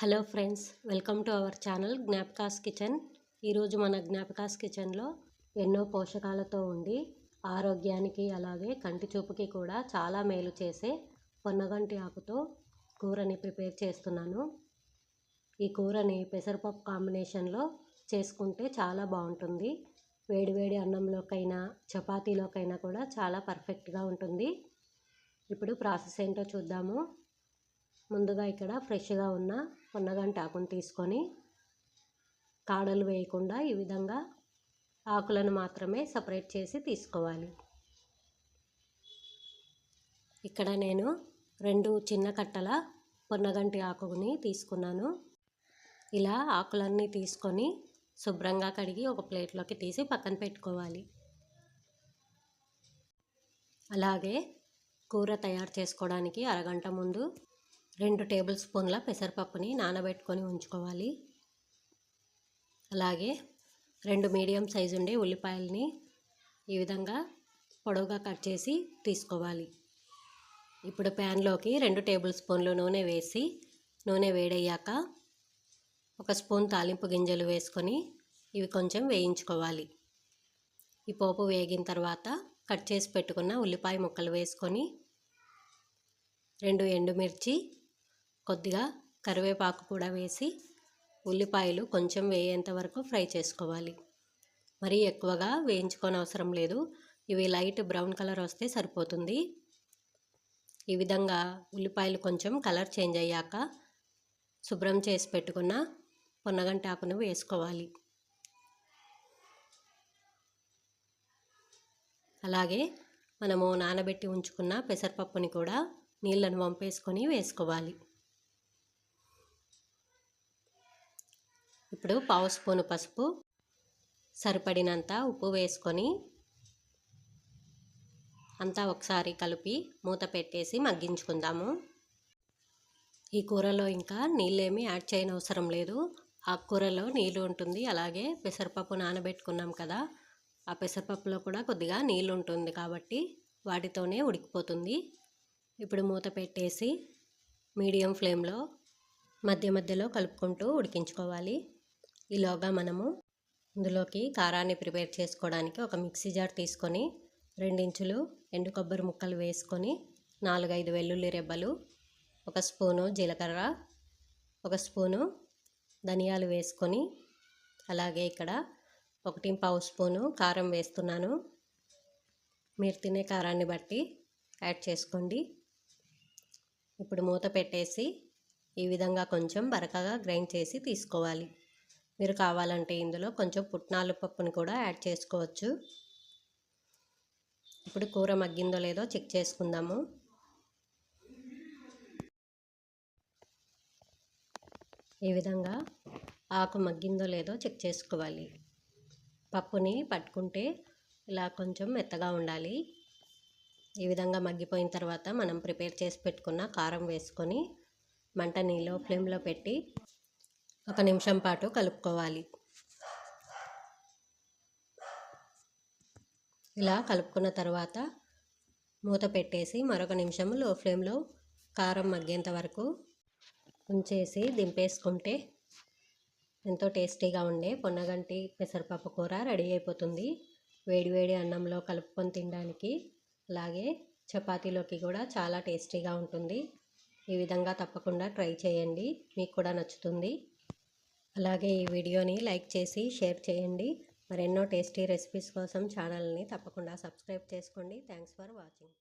Hello friends welcome to our channel Gnapakas kitchen. ఈరోజు మన జ్ఞాపకాస్ కిచెన్లో ఎన్నో పోషకాలతో ఉండి ఆరోగ్యానికి అలాగే కంటి చూపుకి కూడా చాలా మేలు చేసే పొన్నగంటి ఆకుతో కూరని ప్రిపేర్ చేస్తున్నాను. ఈ కూరని పెసరపప్పు కాంబినేషన్లో చేసుకుంటే చాలా బాగుంటుంది. వేడివేడి అన్నంలోకైనా చపాతీలోకైనా కూడా చాలా పర్ఫెక్ట్గా ఉంటుంది. ఇప్పుడు ప్రాసెస్ ఏంటో చూద్దాము. ముందుగా ఇక్కడ ఫ్రెష్గా ఉన్న ఉన్నగంట ఆకును తీసుకొని కాడలు వేయకుండా ఈ విధంగా ఆకులను మాత్రమే సపరేట్ చేసి తీసుకోవాలి. ఇక్కడ నేను రెండు చిన్న కట్టల పొన్నగంటి ఆకుని తీసుకున్నాను. ఇలా ఆకులన్నీ తీసుకొని శుభ్రంగా కడిగి ఒక ప్లేట్లోకి తీసి పక్కన పెట్టుకోవాలి. అలాగే కూర తయారు చేసుకోవడానికి అరగంట ముందు రెండు టేబుల్ స్పూన్ల పెసరపప్పుని నానబెట్టుకొని ఉంచుకోవాలి. అలాగే రెండు మీడియం సైజు ఉండే ఉల్లిపాయలని ఈ విధంగా పొడవుగా కట్ చేసి తీసుకోవాలి. ఇప్పుడు ప్యాన్లోకి రెండు టేబుల్ స్పూన్లు నూనె వేసి నూనె వేడయ్యాక ఒక స్పూన్ తాలింపు గింజలు వేసుకొని ఇవి కొంచెం వేయించుకోవాలి. ఈ పోపు వేగిన తర్వాత కట్ చేసి పెట్టుకున్న ఉల్లిపాయ ముక్కలు వేసుకొని రెండు ఎండుమిర్చి కొద్దిగా కరివేపాకు కూడా వేసి ఉల్లిపాయలు కొంచెం వేయేంత వరకు ఫ్రై చేసుకోవాలి. మరీ ఎక్కువగా వేయించుకొని అవసరం లేదు. ఇవి లైట్ బ్రౌన్ కలర్ వస్తే సరిపోతుంది. ఈ విధంగా ఉల్లిపాయలు కొంచెం కలర్ చేంజ్ అయ్యాక శుభ్రం చేసి పెట్టుకున్న పొన్నగంటి ఆకును వేసుకోవాలి. అలాగే మనము నానబెట్టి ఉంచుకున్న పెసరపప్పుని కూడా నీళ్ళను వంపేసుకొని వేసుకోవాలి. ఇప్పుడు పావు స్పూను పసుపు సరిపడినంత ఉప్పు వేసుకొని అంతా ఒకసారి కలిపి మూత పెట్టేసి మగ్గించుకుందాము. ఈ కూరలో ఇంకా నీళ్ళేమీ యాడ్ చేయని అవసరం లేదు. ఆ కూరలో నీళ్ళు ఉంటుంది. అలాగే పెసరపప్పు నానబెట్టుకున్నాం కదా ఆ పెసరపప్పులో కూడా కొద్దిగా నీళ్ళు ఉంటుంది కాబట్టి వాటితోనే ఉడికిపోతుంది. ఇప్పుడు మూత పెట్టేసి మీడియం ఫ్లేమ్లో మధ్య మధ్యలో కలుపుకుంటూ ఉడికించుకోవాలి. ఈలోగా మనము ఇందులోకి కారాన్ని ప్రిపేర్ చేసుకోవడానికి ఒక మిక్సీ జార్ తీసుకొని రెండించులు ఎండు కొబ్బరి ముక్కలు వేసుకొని నాలుగైదు వెల్లుల్లి రెబ్బలు ఒక స్పూను జీలకర్ర ఒక స్పూను ధనియాలు వేసుకొని అలాగే ఇక్కడ ఒకటి పావు స్పూను కారం వేస్తున్నాను. మీరు తినే కారాన్ని బట్టి యాడ్ చేసుకోండి. ఇప్పుడు మూత పెట్టేసి ఈ విధంగా కొంచెం బరకగా గ్రైండ్ చేసి తీసుకోవాలి. మీరు కావాలంటే ఇందులో కొంచెం పుట్నాలు పప్పుని కూడా యాడ్ చేసుకోవచ్చు. ఇప్పుడు కూర మగ్గిందో లేదో చెక్ చేసుకుందాము. ఈ విధంగా ఆకు మగ్గిందో లేదో చెక్ చేసుకోవాలి. పప్పుని పట్టుకుంటే ఇలా కొంచెం మెత్తగా ఉండాలి. ఈ విధంగా మగ్గిపోయిన తర్వాత మనం ప్రిపేర్ చేసి పెట్టుకున్న కారం వేసుకొని మంట నీలో ఫ్లేమ్లో పెట్టి ఒక నిమిషం పాటు కలుపుకోవాలి. ఇలా కలుపుకున్న తర్వాత మూత పెట్టేసి మరొక నిమిషం లో ఫ్లేమ్లో కారం మగ్గేంత వరకు ఉంచేసి దింపేసుకుంటే ఎంతో టేస్టీగా ఉండే పొన్నగంటి పెసరపప్పు కూర రెడీ అయిపోతుంది. వేడివేడి అన్నంలో కలుపుకొని తినడానికి అలాగే చపాతీలోకి కూడా చాలా టేస్టీగా ఉంటుంది. ఈ విధంగా తప్పకుండా ట్రై చేయండి. మీకు కూడా నచ్చుతుంది. అలాగే ఈ వీడియోని లైక్ చేసి షేర్ చేయండి. మరెన్నో టేస్టీ రెసిపీస్ కోసం ఛానల్ని తప్పకుండా సబ్స్క్రైబ్ చేసుకోండి. Thanks for watching.